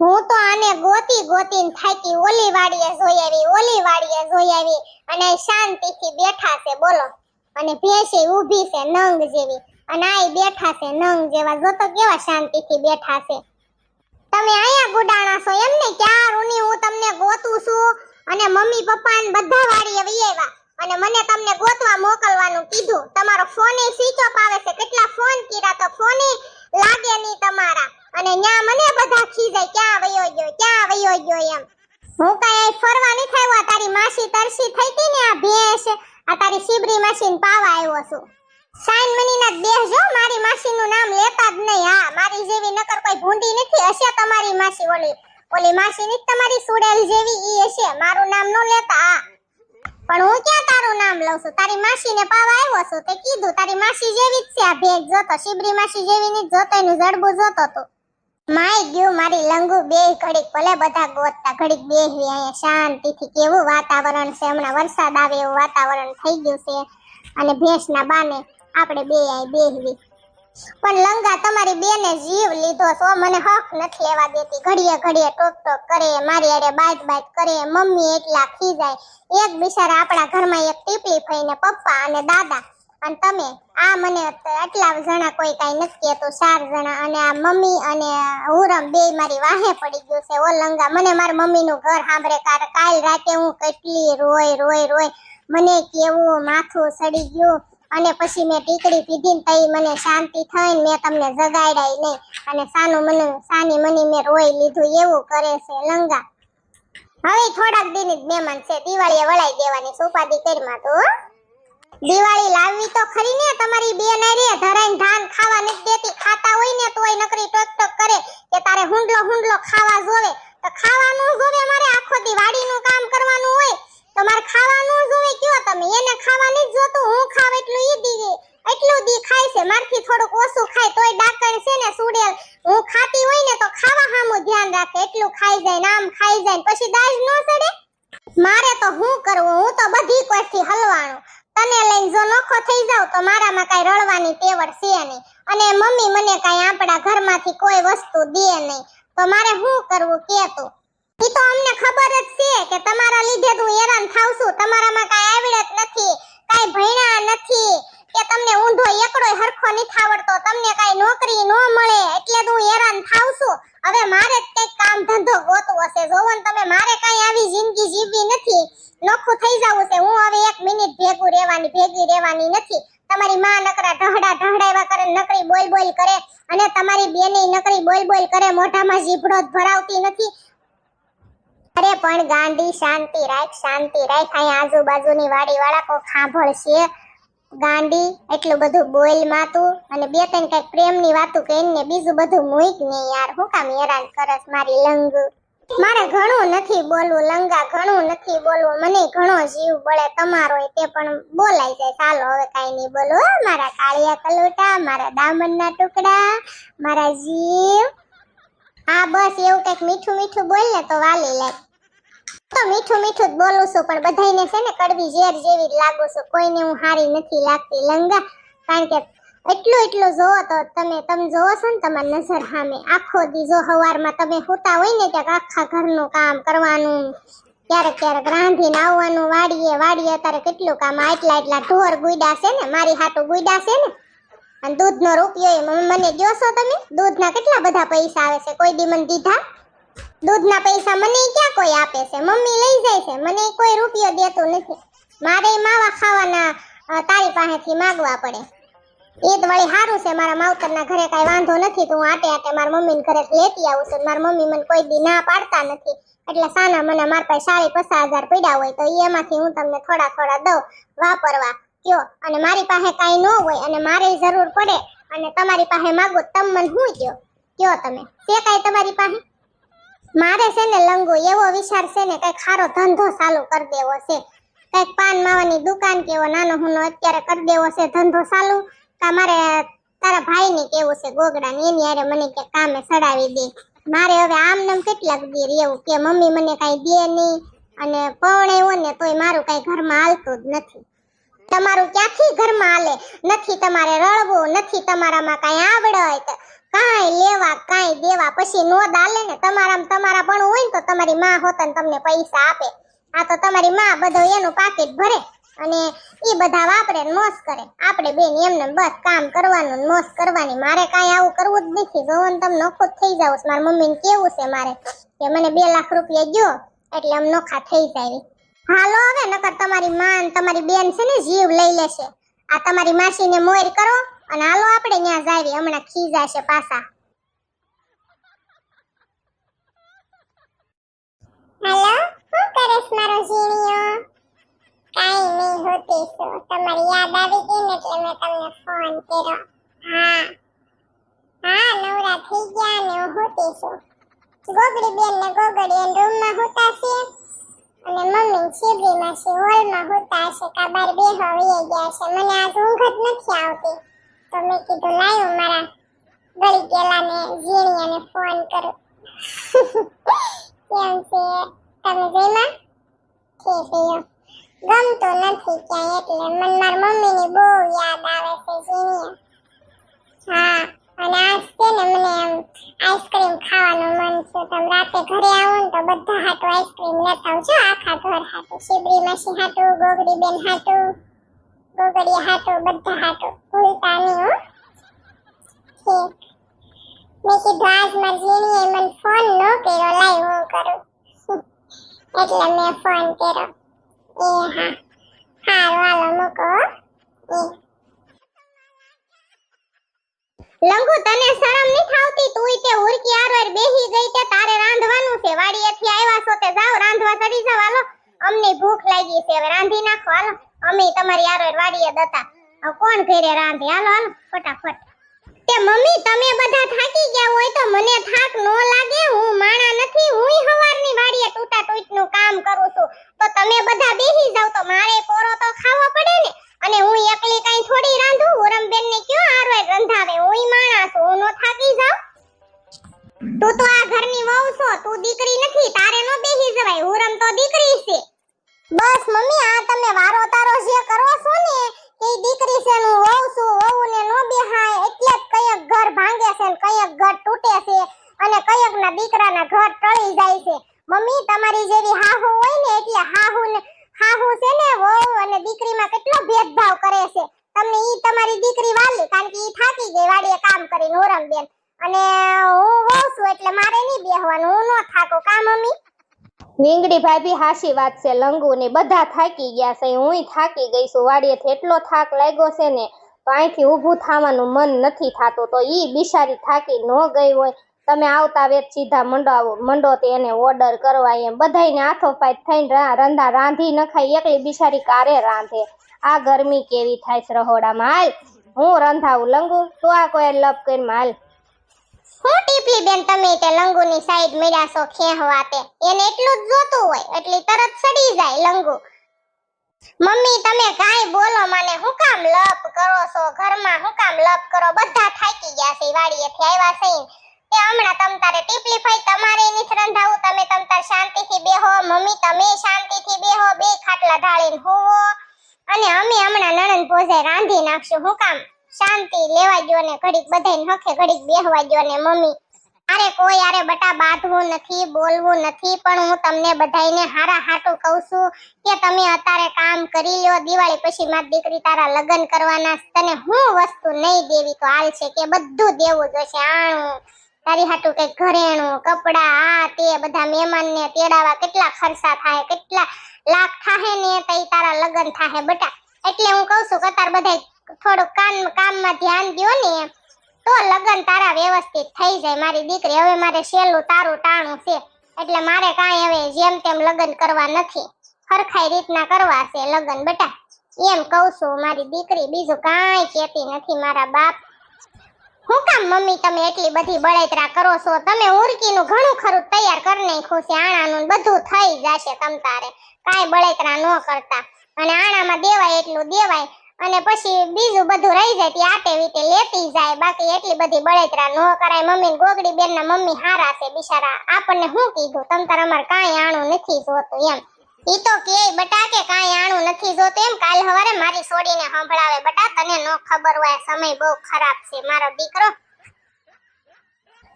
હું તો આને ગોતી ગોતીને થાકી ઓલી વાડીએ જોઈ આવી, ઓલી વાડીએ જોઈ આવી અને શાંતિથી બેઠા છે, બોલો. અને ભેંસે ઊભી છે નંગ જેવી અને આ બેઠા છે નંગ જેવા. જો તો કેવા શાંતિથી બેઠા છે. તમે અહીંયા ગુડાણા છો એમ ને? ક્યારુની હું તમને ગોતું છું? અને મમ્મી પપ્પા ને બધા વાડીએ વહી આવ્યા. અને મને તમને ગોતવા મોકલવાનું કીધું. તમારો ફોન સ્વિચ ઓફ આવે છે કેટલા ફોન કર્યા તો ફોને લાગે નહીં તમારા અને ન્યા મને બધા ખીજાય ક્યાં વયો ગયો ક્યાં વયો ગયો એમ હું કાંઈ ફરવા નથી આવ્યો તારી માસી તરસી થઈ હતી ને આ ભેંસ, આ તારી શિબરી માસી પાવા આવ્યો છું. સાઈન મનીના દેહ જો, મારી માસીનું નામ લેતા જ નહીં. હા, મારી જેવી નકર કોઈ ભૂંડી નથી, હશે તમારી માસી ઓલી. ઓલી માસી ની તમારી સુડેલ જેવી ઈ હશે, મારું નામ નો લેતા, હા. પણ હું ક્યાં તારું નામ લઉં છું? તારી માસીને પાવા આવ્યો છું, તે કીધું, તારી માસી જેવી જ છે આ ભેજ જોતો શિબરી માસી જેવી ની જોતો એનું જડબું જોતો તું. માય ગયું, મારી લંગુ બે ઘડીક ભલે બધા ગોતતા, ઘડીક બેહવી અહીંયા શાંતિથી કેવું વાતાવરણ છે? હમણાં વરસાદ આવે એવું વાતાવરણ થઈ ગયું છે અને ભેંસના બાને આપણે બે અહીં બેહવી. પણ લંગા તમારી બેને જીવ લીધો છો, મને હક નથી લેવા દેતી. ઘડીએ ઘડીએ ટોક ટોક કરે, મારી અરે બાજ બાજ કરે, મમ્મી એટલા ખીજાય. એક બિચારા આપણા ઘરમાં એક ટીપલી ફઈને પપ્પા અને દાદા અને તમે, આ મને આટલા જણા કોઈ કાંઈ નથી કહેતું, ચાર જણા અને આ મમ્મી અને હુરમ બે મારી વાહે પડી ગયું છે, ઓલંગા. મને મારા મમ્મીનું ઘર સાંભળે કાર કાલ રાતે હું કેટલી રોય રોય રોય મને કેવું માથું સડી ગયું અને પછી મેં ટીકડી પીધી ને તઈ મને શાંતિ થઈને મેં તમને જગાડાઈ નહીં. અને સાનું મને, સાની મની મેં રોઈ લીધું, એવું કરે છે લંગા. હવે થોડાક દિન જ મહેમાન છે, દિવાળીએ વળાઈ દેવાની સુપાદી કરીમાં તો હો. દિવાળી લાવવી તો ખરી ને, તમારી બેન રે ધરાઈને ધાન ખાવા નથી દેતી, ખાતા હોય ને તોય નકરી ટોક ટોક કરે કે તારે હુંડલો હુંડલો ખાવા જોવે. તો ખાવાનું જોવે મારે, આખો દિવાળીનું કામ કરવાનું હોય. તો મારે ખાવાનું જોવે કયો તમે એને ખાવા નથી જોતું, હું ખાવ એટલું ઈ દી, એટલું દી ખાય છે, મારથી થોડુંક ઓછું ખાય, તોય ડાકણ છે ને સુડેલ. હું ખાતી હોય ને તો ખાવા હામું ધ્યાન રાખે, એટલું ખાઈ જાય નામ ખાઈ જાય પછી દાજ ન સડે મારે તો હું કરવું, હું તો બધી કોઈથી હલવાણું તને લઈને નોખો થઈ જાવ તો મારામાં કાંઈ રળવાની તેવડ છે નહીં. અને મમ્મી મને કાંઈ આપણા ઘરમાંથી કોઈ વસ્તુ દે નહીં. તો મારે શું કરવું કે તું? ઈ તો અમને ખબર જ છે કે તમારા લીધે હું હેરાન થાવ છું. તમારામાં કાંઈ આવડત નથી, કાંઈ ભણ્યા નથી. કે તમને ઊંધો એકડોય હરખો નથી આવડતો, તમને કાંઈ નોકરી ન મળે, એટલે હું હેરાન થાવ છું. હવે મારે જ કામ ધંધો ગોતવો છે. જોવો ને તમે, મારે કઈ આવી જિંદગી જીવવી નથી. નોખું થઈ જવું છે. હું હવે એક મિનિટ ભેગું રહેવાની, ભેગી રહેવાની નથી. તમારી માં નકરા ઢહડા ઢહડાવ્યા કરે, નકરી બોલ બોલ કરે અને તમારી બેની નકરી બોલ બોલ કરે, મોઢામાં જીભડો જ ભરાવતી નથી. અરે પણ ગાંડી, શાંતિ રાખ શાંતિ રાખ. અહીં આજુબાજુની વાડી વાળા કો ખાંભળશે ગાંડી, એટલું બધું બોલ માતું અને બે ત્રણ કઈ પ્રેમની વાતું કહીને ને બીજું બધું મૂક ને યાર. હું કામ હેરાન કરસ મારી લંગ? મારે ઘણું નથી બોલવું, લંગા ઘણું નથી બોલવું. મને ઘણો જીવ બળે તમારો તે પણ બોલાઈ જાય. ચાલો, હવે કાઈ નહીં બોલો મારા કાળિયા કલોટા, મારા દામનના ટુકડા, મારા જીવ. હા, બસ એવું કંઈક મીઠું મીઠું બોલ ને તો વાલી લાગ તો મીઠું મીઠું બોલું છું, પણ બધાને છે ને કડવી ઝેર જેવી લાગુ છું. કોઈને હું હારી નથી લાગતી, લંગા. કારણ કે એટલું એટલું જોવો તો તમે તમે જોવો છો ને તમારી નજર સામે. આખો દી જો તમે સૂતા હોય ને ત્યાં આખા ઘરનું કામ કરવાનું, ક્યારેક ક્યારેક રાંધીને આવવાનું, વાડીએ વાડીએ અત્યારે કેટલું કામ આ એટલા ઢોર ગુઈડા છે ને, મારી હાટું ગુઈડા છે ને. અને દૂધનો રૂપિયો મને જોશો તમે? દૂધના કેટલા બધા પૈસા આવે છે? કોઈ દી મને દીધા? દૂધના પૈસા મને ક્યાં કોઈ આપે છે? મમ્મી લઈ જાય છે. મને કોઈ રૂપિયો દેતું નથી. મારે માવા ખાવાના તારી પાસેથી માગવા પડે. એ તો વળી સારું છે. મારા માવતરના ઘરે કાંઈ વાંધો નથી. તો હું આટે આટે મારા મમ્મીને ઘરે લેતી આવું છું. મારા મમ્મી મને કોઈ દી ના પાડતા નથી. એટલે સાના મને મારા પાસે સાડી પચાસ હજાર પડ્યા હોય તો એમાંથી હું તમને થોડા થોડા દઉં. વાપરવા. કયો? અને મારી પાસે કાંઈ ન હોય અને મારે જરૂર પડે. અને તમારી પાસે માગો તમ મને હું કયો? કયો તમે? શે કાંઈ તમારી પાસે મારે છે ને લંગુ એવો વિચાર છે ને, કઈ ખારો ધંધો ચાલુ કરી દેવો છે. કંઈક પાન માવાની દુકાન કેવો નાનો હુનો અત્યારે કરી દેવો છે ધંધો ચાલુ. કા મારે તારા ભાઈ ને કેવું છે ગોગડા ને એની હારે મને કે કામે સડાવી દે. મારે હવે આમ નામ કેટલાક દી રહેવું કે મમ્મી મને કાઈ દે નહીં. અને પૌણે ને તોય મારું કઈ ઘરમાં હાલતું જ નથી. તમારું ક્યાંથી ઘરમાં હાલે? નથી તમારે રળવું નથી તમારામાં કાંઈ આવડત. કાંઈ લેવા, કાંઈ દેવા, પછી નો દાલે ને તમારા તમારા પણ હોય ને તો તમારી માં હોત ને તમને પૈસા આપે. આ તો તમારી માં બધો એનું પાકીટ ભરે અને એ બધા વાપરે ને મોસ કરે. આપણે બેન એમને બસ કામ કરવાનું મોસ કરવાની. મારે કાંઈ આવું કરવું જ નથી. ગવન તમે નોખો થઈ જાવ મારા મમ્મીને કેવું છે મારે? કે મને બે લાખ રૂપિયા જો એટલે આમ નોખા થઈ જાય. હાલો હવે, નકર તમારી માં તમારી બેન છે ને જીવ લઈ લેશે. આ તમારી માસીને મોર કરો. અને હાલો આપણે ત્યાં જાવી, હમણાં ખીજાશે પાછા. હેલો, શું કરસ મારો જીણીયો કાઈ નહીં, હોતી છું તમારી યાદ આવી ગઈ ને એટલે મેં તમને ફોન કર્યો. હા. હા, નવરા થઈ ગયા ને હું હોતી છું ગોગડી બેન ને ગોગડી એન રૂમમાં હોતા છે. અને મમ્મી શિબરી હોલમાં હોતા છે કાબાર બે હવે ગયા છે. મને આજ ઊંઘ જ નથી આવતી. તો મેં કીધું, લાયો મારા ગળી ગેલાને ઝીણીયાને ફોન કરું. કેમ છે? તમે જઈમાં ઠીક છે ગમતો નથી ક્યાંય એટલે મને મારી મમ્મીની બહુ યાદ આવે છે ઝીણીયા હા, અને આજ છે ને મને એમ આઈસ્ક્રીમ ખાવાનું મન છે તમે રાતે ઘરે આવો ને તો બધા હાટું આઈસ્ક્રીમ લેતા આવજો. આખા ઘર હાટું. શિબરી માસી હાટું ગોગડી બેન હાટુ. ગોગડી હાટો, બધા હાટો. ભૂલતા હો. મેં કીધું, આજ મારી જીણીએ મને ફોન ન કર્યો. લાઈ હું કરું. એટલે મેં ફોન કર્યો. એ હા. હારું, હાલો, મૂકો એ. લંગુ, તને શરમ નહીં થાવતી? તુંય તે ઉરકી આરવાર બેહી ગઈ તે તારે રાંધવાનું છે. વાડીએથી આવ્યા છો તે જાઓ, રાંધવા ચડી જાવ હાલો, અમને ભૂખ લાગી છે. હવે રાંધી નાખો. હાલો. અમે તમારી આરવાર વાડીએ દતા કોણ ઘરે રાંધે? હાલો હાલો, ફટાફટ. તે મમ્મી, તમે બધા થાકી ગયા હોય તો મને થાક નો લાગે, હું માણા નથી હું હવારની વાડીએ તૂટા તૂટનું કામ કરું છું. તો તમે બધા બેહી જાવ તો મારે પોરો તો ખાવો પડે ને? જાય છે. મમ્મી, તમારી જેવી હાહુ હોય ને, એટલે હાહુ ને હાહુ છે ને, વહુ અને દીકરીમાં કેટલો ભેદભાવ કરે છે. તમને ઈ તમારી દીકરી વાલી, કારણ કે ઈ થાકી ગઈ, વાડીએ કામ કરીને ઓરમ બેન અને હું વહુ છું, એટલે મારે નહીં બેહવાનું, હું નો થાકો. કા, મમ્મી? વીંગડી ભાભી હાશી વાત છે, લંગુ ને બધા થાકી ગયા છે, હુંય થાકી ગઈ છું વાડીએથી એટલો થાક લાગ્યો છે ને, તો અહીંથી ઊભું થવાનું મન નથી થાતું, તો ઈ બિચારી થાકી ન ગઈ હોય. તમે આવતા વેત સીધા મંડો મંડો તે એને ઓર્ડર કરવા એમ. બધાને હાથો પાય થઈને રંધા રાંધી નખાય, એકલી બિચારી કારે રાંધે. આ ગરમી કેવી થાય છે રહોડામાં? હાલ, હું રંધાવું લંગુ તો આ કોઈ લપ કરીને હાલ. હું ટીપલી બેન, તમે તે લંગુની સાઈડ મળ્યા છો ખેંહવા તે એને એટલું જ જોતું હોય, એટલે તરત સડી જાય લંગુ. મમ્મી, તમે કાંઈ બોલો મને, હું કામ લપ કરો છો? ઘરમાં હું કામ લપ કરો? બધા થાકી ગયા છે, વાડીએથી આવ્યા છે તે હમણાં તમ ટીપલી ફાઈ, તમારે એની રંધાવું તમે તમ શાંતિથી બેહો, મમ્મી તમે શાંતિથી બેહો, બે ખાટલા ઢાળીને હોવો. અને અમે હમણાં નણંદ ભોજે રાંધી નાખશું, હું કામ? શાંતિ લેવા ગયો ને ઘડીક બધાને હખે, ઘડીક બેહવા ગયો ને, મમ્મી. અરે કોઈ અરે બટા બાંધવું નથી, બોલવું નથી, પણ હું તમને બધાને હારા હાટું કહું છું કે તમે અત્યારે કામ કરી લ્યો, દિવાળી પછી મારી દીકરી તારા લગ્ન કરવાના તને હું વસ્તુ નહીં દેવી તો હાલ છે કે બધું દેવું જોશે, આણું. તારી હાટું કઈ ઘરેણું, કપડા, આ તે બધા મહેમાનને તેડાવા કેટલા ખર્ચા થાય, કેટલા લાખ થાહે ને તઈ તારા લગ્ન થાહે બટા. એટલે હું કહું છું કે તાર બધા થોડું કામ, કામમાં ધ્યાન દ્યો ને. તો લગન તારા વ્યવસ્થિત થઈ જાય. મારી દીકરી હવે મારે શેલું તારું ટાણું છે. એટલે મારે કાંઈ હવે જેમ તેમ લગન કરવા નથી. હરખાઈ રીતના કરવા છે લગન બેટા. એમ કહું છું, મારી દીકરી બીજું કાંઈ કહેતી નથી. મારા બાપ હું કામ, મમ્મી, તમે એટલી બધી બળેતરા કરો છો? તમે ઉરકીનું ઘણું ખરું તૈયાર કરી નાખ્યું છે, આણાનું બધું થઈ જશે તમ તારે. કાંઈ બળેતરા ન કરતા. અને આણામાં દેવાય એટલું દેવાય, અને પછી બીજું બધું રહી જાય, તે આટે વીટે લેતી જાય, બાકી એટલી બધી બળેતરા ન કરાય. મમ્મી ગોગડી બેનના મમ્મી હારા છે બિચારા. આપણને શું કીધું, તમ તાર અમારે કાંઈ આણું નથી જોતું એમ. ઈ તો કે બટા કે કાંઈ આણું નથી જોતું એમ. કાલ હવારે મારી છોડીને સંભળાવે બટા તને નો ખબર હોય, સમય બહુ ખરાબ છે. મારો દીકરો,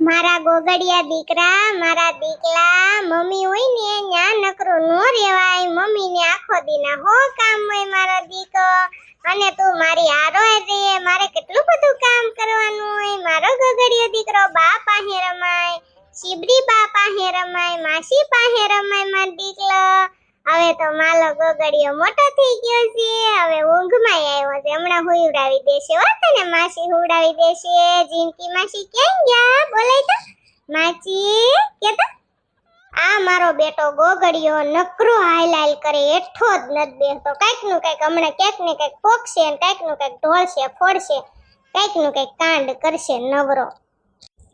મારા ગોગડિયા દીકરા, મારા દીકલા, મમ્મી હોય ને ન્યા નકરો નો રેવાય. મમ્મી ને આખો દીના હો કામ હોય મારો દીકરો? અને તું મારી હારો રે. મારે કેટલું બધું કામ કરવાનું હોય? મારો ગોગડિયો દીકરો બા પાસે રમાય. શિબરી બા પાસે રમાય. માસી પાસે રમાય મારો દીકલો. હવે તો માલો ગોગડિયો મોટો થઈ ગયો છે. હવે ઊંઘમાં આવ્યો છે. હમણાં હુવડાવી દેશે. હો તને માસી હુવડાવી દેશે. જિંદગી માસી ક્યાં ગયા? બોલાય તો. માસી કે તો આ મારો બેટો ગોગડિયો નકરો હાલ કરે. એઠો જ નથી બેસતો કાંઈકનું કાંઈક હમણાં ક્યાંક ને ક્યાંક પોકશે ને કાંઈકનું કાંઈક ઢોળશે, ફોડશે કાંઈકનું કાંઈક કાંડ કરશે નવરો.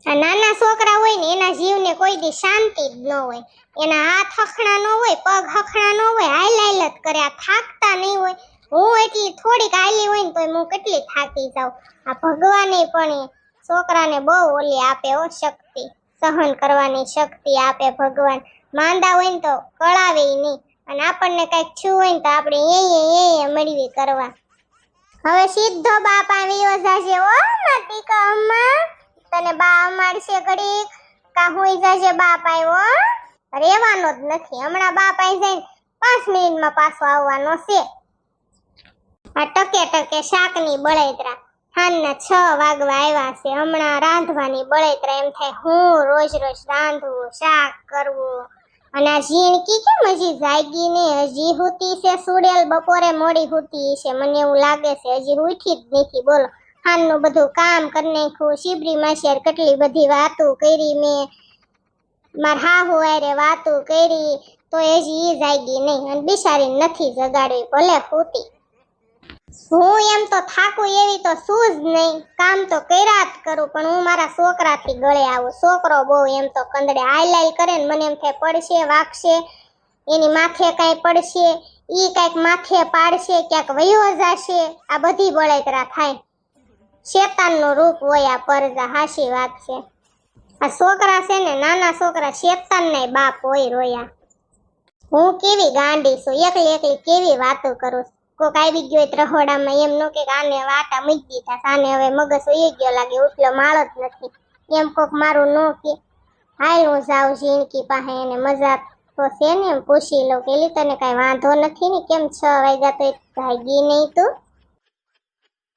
આ નાના છોકરા હોય ને, એના જીવને કોઈ દી શાંતિ જ ન હોય. એના હાથ હખણા ન હોય, પગ હખણા ન હોય હાઈલ હાઈલ જ કરે, આ થાકતા નહીં હોય. હું એટલી થોડીક હાલી હોય ને તો હું કેટલી થાકી જાઉં. આ ભગવાને પણ છોકરાને બહુ ઓલી આપે ઓ શક્તિ સહન કરવાની શક્તિ આપે ભગવાન. માંદા હોય ને તો કળાવે નહીં. અને આપણને કંઈક છું હોય ને તો આપણે એ એ એ મળવી કરવા. હવે સીધો બાપા આવ્યો જાશે. ઓ માટી કા અમ્મા! તને બા અમાડશે ઘડીક? કા હોઈ જાશે બાપ આવ્યો રેવાનો જ નથી. હમણાં બાપ આવી જાય પાંચ મિનિટમાં પાછો આવવાનો છે. આ ટકે ટકે શાકની બળેતરા. સાંજના છ વાગવા આવ્યા છે. હમણાં રાંધવાની બળેતરા એમ થાય, હું રોજ રોજ રાંધવું, શાક કરવું. અને આ ઝીણકી કેમ હજી જાગી ને હજી હુતી છે, સુડેલ બપોરે મોડી હુતી છે. મને એવું લાગે છે, હજી ઉઠી જ નથી. બોલો. હાનનું બધું કામ કરી નાખ્યું. શિબરી માસિયાર કેટલી બધી વાતો કરી મેં. માર હો અરે વાતો કરી. તો હજી ઈ જાગી નહીં અને બિચારી નથી જગાડવી, ભલે ફૂટી. હું એમ તો થાકું એવી તો શું જ નહીં. કામ તો કર્યા જ કરું, પણ હું મારા છોકરાથી ગળે આવું. છોકરો બહુ એમ તો કંદડે હાઈ લાઈ કરે ને મને એમ થાય પડશે, વાગશે. એની માથે કાંઈ પડશે એ કાંઈક માથે પાડશે, ક્યાંક વયો જશે. આ બધી બળેતરા થાય. શેતાનનું રૂપ હોય આ પરજા હાશી વાત છે. આ છોકરા છે ને, નાના છોકરા શેતાનના બાપ હોય રોયા. હું કેવી ગાંડી છું, એકલી એકલી કેવી વાતો કરું. કોક આવી ગયો ત્રહોડામાં એમ નો કે આને વાટા મૂકી દીધા સાને હવે મગજ ઉઈ ગયો લાગે, ઉઠલો માળો જ નથી. એમ કોક મારું નો કે, હાલ હું જાઉં ઝીણકી પાસે, એને મજાક તો છે ને એમ પૂછી લઉં કે તને કાંઈ વાંધો નથી ને? કેમ છ વાગ્યા તો ભાગી નહીં તું?